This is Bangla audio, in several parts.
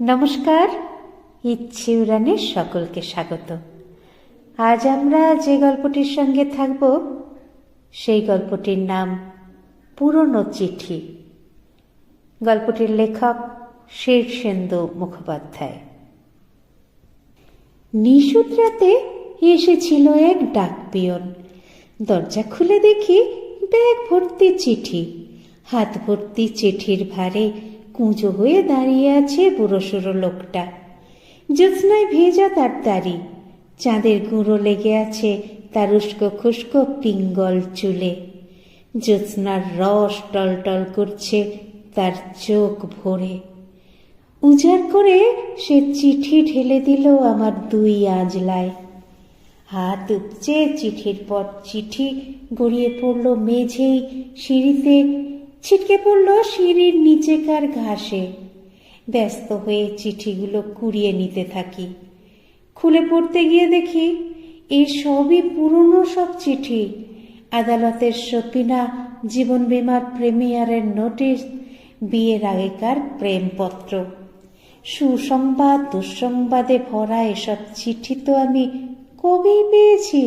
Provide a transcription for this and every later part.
নমস্কার, ইচ্ছে উড়ানের সকলকে স্বাগত। আজ আমরা যে গল্পটির সঙ্গে থাকব, সেই গল্পটির নাম পুরনো চিঠি। গল্পটির লেখক শীর্ষেন্দু মুখোপাধ্যায়। নিশুত রাতে এসেছিল এক ডাক পিয়ন দরজা খুলে দেখি ব্যাগ ভর্তি চিঠি। হাত ভর্তি চিঠির ভারে কুঁজো হয়ে দাঁড়িয়ে আছে বুড়োসুড়ো লোকটা। জ্যোৎস্নায় ভেজা তার দাড়ি। চাঁদের গুঁড়ো লেগে আছে তার উস্কো খুস্কো পিঙ্গল চুলে। জ্যোৎস্নার রস টলটল করছে তার চোখ ভরে। উজাড় করে সে চিঠি ঢেলে দিল আমার দুই আজলায়। হাত উপচে চিঠির পর চিঠি গড়িয়ে পড়ল মেঝেই সিঁড়িতে ছিটকে পড়ল সিঁড়ির নিচেকার ঘাসে। ব্যস্ত হয়ে চিঠিগুলো কুড়িয়ে নিতে থাকি। খুলে পড়তে গিয়ে দেখি এই সবই পুরনো সব চিঠি। আদালতের সপিনা জীবন বিমার প্রেমিয়ারের নোটিশ, বিয়ের আগেকার প্রেমপত্র। সুসংবাদ, দুঃসংবাদে ভরা এসব চিঠি তো আমি কবেই পেয়েছি?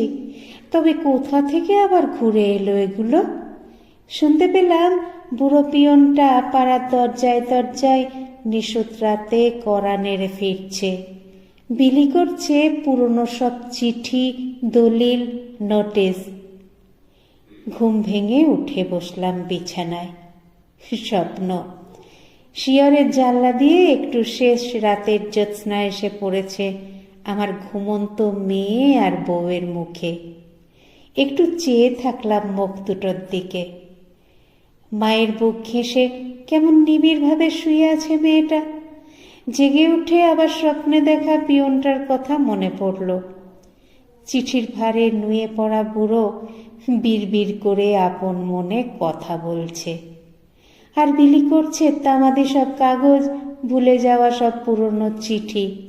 তবে কোথা থেকে আবার ঘুরে এলো এগুলো? শুনতে পেলাম বুড়ো পিয়নটা পাড়ার দরজায় দরজায় নিশুত রাতে কড়া নেড়ে ফিরছে। বিলি করছে পুরনো সব চিঠি, দলিল নোটিস ঘুম ভেঙে উঠে বসলাম বিছানায়। স্বপ্ন। শিয়রের জানলা দিয়ে একটু শেষ রাতের জ্যোৎস্না এসে পড়েছে আমার ঘুমন্ত মেয়ে আর বউয়ের মুখে। একটু চেয়ে থাকলাম মুখ দুটোর দিকে। মায়ের বুক ঘেঁষে কেমন নিবিড়ভাবে শুয়ে আছে মেয়েটা। জেগে উঠে আবার স্বপ্নে দেখা পিয়নটার কথা মনে পড়ল। চিঠির ভারে নুয়ে পড়া বুড়ো বিড় করে আপন মনে কথা বলছে। আর বিলি করছে তামাদি সব কাগজ, ভুলে যাওয়া সব পুরনো চিঠি।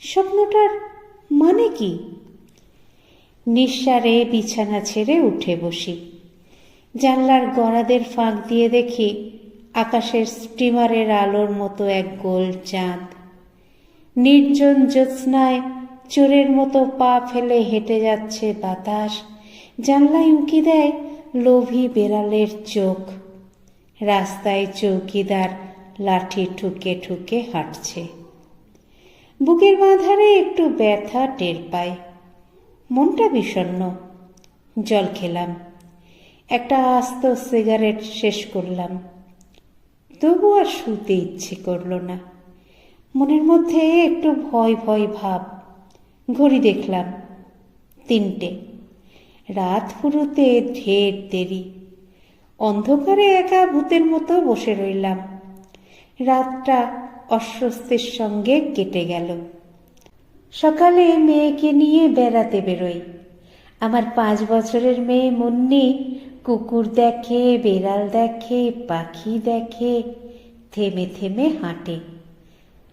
স্বপ্নটার মানে কি? নিঃসারে বিছানা ছেড়ে উঠে বসি। জানলার গড়াদের ফাঁক দিয়ে দেখি আকাশের স্টিমারের আলোর মতো এক গোল চাঁদ। নির্জন জ্যোৎস্নায় চোরের মতো পা ফেলে হেঁটে যাচ্ছে বাতাস। জানলায় উঁকি দেয় লোভী বেড়ালের চোখ। রাস্তায় চৌকিদার লাঠি ঠুকে ঠুকে হাঁটছে। বুকের মাধারে একটু ব্যথা টের পায়। মনটা বিষণ্ন জল খেলাম। একটা আস্ত সিগারেট শেষ করলাম। তবু আর শুতে ইচ্ছে করল না। মনের মধ্যে একটু ভয় ভয় ভাব। ঘড়ি দেখলাম, তিনটে। রাত ফুরুতে ঢের দেরি। অন্ধকারে একা ভূতের মতো বসে রইলাম। রাতটা অস্বস্তির সঙ্গে কেটে গেল। সকালে মেয়েকে নিয়ে বেড়াতে বেরোই। আমার পাঁচ বছরের মেয়ে মুন্নি কুকুর দেখে, বেড়াল দেখে, পাখি দেখে, থেমে থেমে হাঁটে।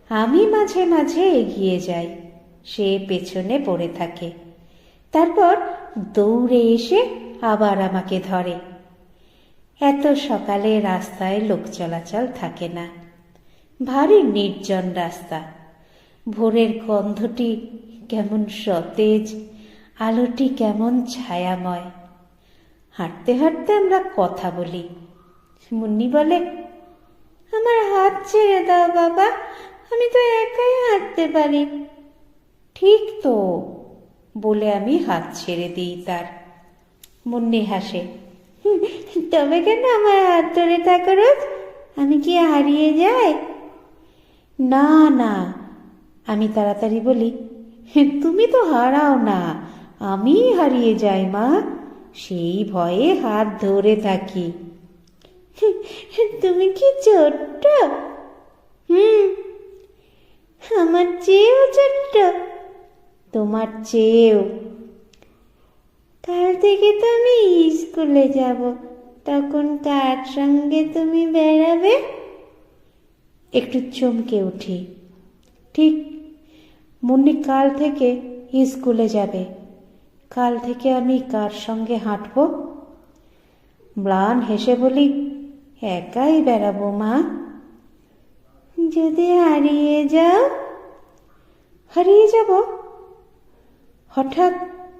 আমি মাঝে মাঝে এগিয়ে যাই, সে পেছনে পড়ে থাকে। তারপর দৌড়ে এসে আবার আমাকে ধরে। এত সকালে রাস্তায় লোক চলাচল থাকে না। ভারী নির্জন রাস্তা। ভোরের গন্ধটি কেমন সতেজ, আলোটি কেমন ছায়াময়। হাঁটতে হাঁটতে আমরা কথা বলি। মুন্নি বলে, আমার হাত ছেড়ে দাও বাবা, আমি তো একাই হাঁটতে পারি। ঠিক তো, বলে আমি হাত ছেড়ে দিই তার। মুন্নি হাসে, তবে কেন আমার হাত ধরে থাকো রোজ? আমি কি হারিয়ে যাই? না না, আমি তাড়াতাড়ি বলি, তুমি তো হারাও না আমি হারিয়ে যাই মা। সেই ভয়ে হাত ধরে থাকি। তুমি কি ছোট্ট? হুম, আমার চেয়েও ছোট্ট। তোমার চেয়েও। কাল থেকে তো আমি স্কুলে যাব, তখন কার সঙ্গে তুমি বেড়াবে। একটু চমকে উঠি। ঠিক, মুন্নি কাল থেকে স্কুলে যাবে। কাল থেকে আমি কার সঙ্গে হাঁটব? ম্লান হেসে বলি, একাই বেড়াবো মা। যদি হারিয়ে যাও? হারিয়ে যাব? হঠাৎ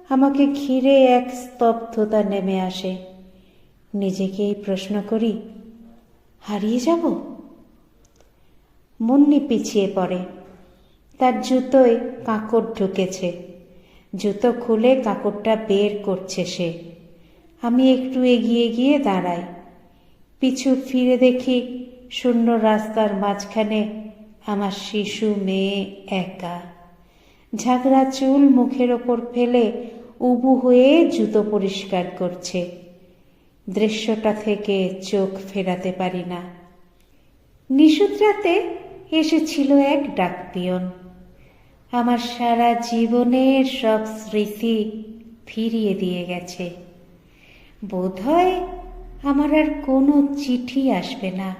আমাকে ঘিরে এক স্তব্ধতা নেমে আসে। নিজেকেই প্রশ্ন করি, হারিয়ে যাব? মুন্নি পিছিয়ে পড়ে। তার জুতোয় কাঁকড় ঢুকেছে। জুতো খুলে কাঁকড়টা বের করছে সে। আমি একটু এগিয়ে গিয়ে দাঁড়াই। পিছু ফিরে দেখি শূন্য রাস্তার মাঝখানে আমার শিশু মেয়ে একা। ঝাগড়া চুল মুখের ওপর ফেলে উবু হয়ে জুতো পরিষ্কার করছে। দৃশ্যটা থেকে চোখ ফেরাতে পারি না। নিশুত রাতে এসেছিল এক ডাকপিয়ন। আমার সারা জীবনের সব স্মৃতি ফিরিয়ে দিয়ে গেছে। বোধহয় আমার আর কোনো চিঠি আসবে না।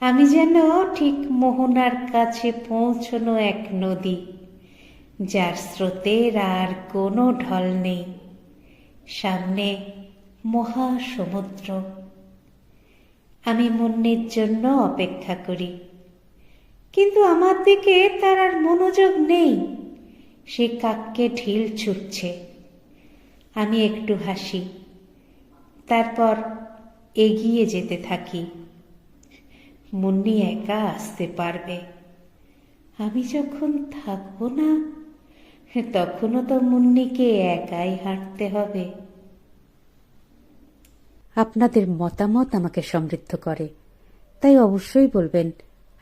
আমি যেন ঠিক মোহনার কাছে পৌঁছনো এক নদী, যার স্রোতের আর কোনো ঢল নেই। সামনে মহাসমুদ্র। আমি মুন্নির জন্য অপেক্ষা করি। কিন্তু আমার দিকে তার আর মনোযোগ নেই। সে কাককে ঢিল ছুটছে। আমি একটু হাসি। তারপর এগিয়ে যেতে থাকি। মুন্নি একা আসতে পারবে। আমি যখন থাকব না, তখনও তো মুন্নিকে একাই হাঁটতে হবে। আপনাদের মতামত আমাকে সমৃদ্ধ করে। তাই অবশ্যই বলবেন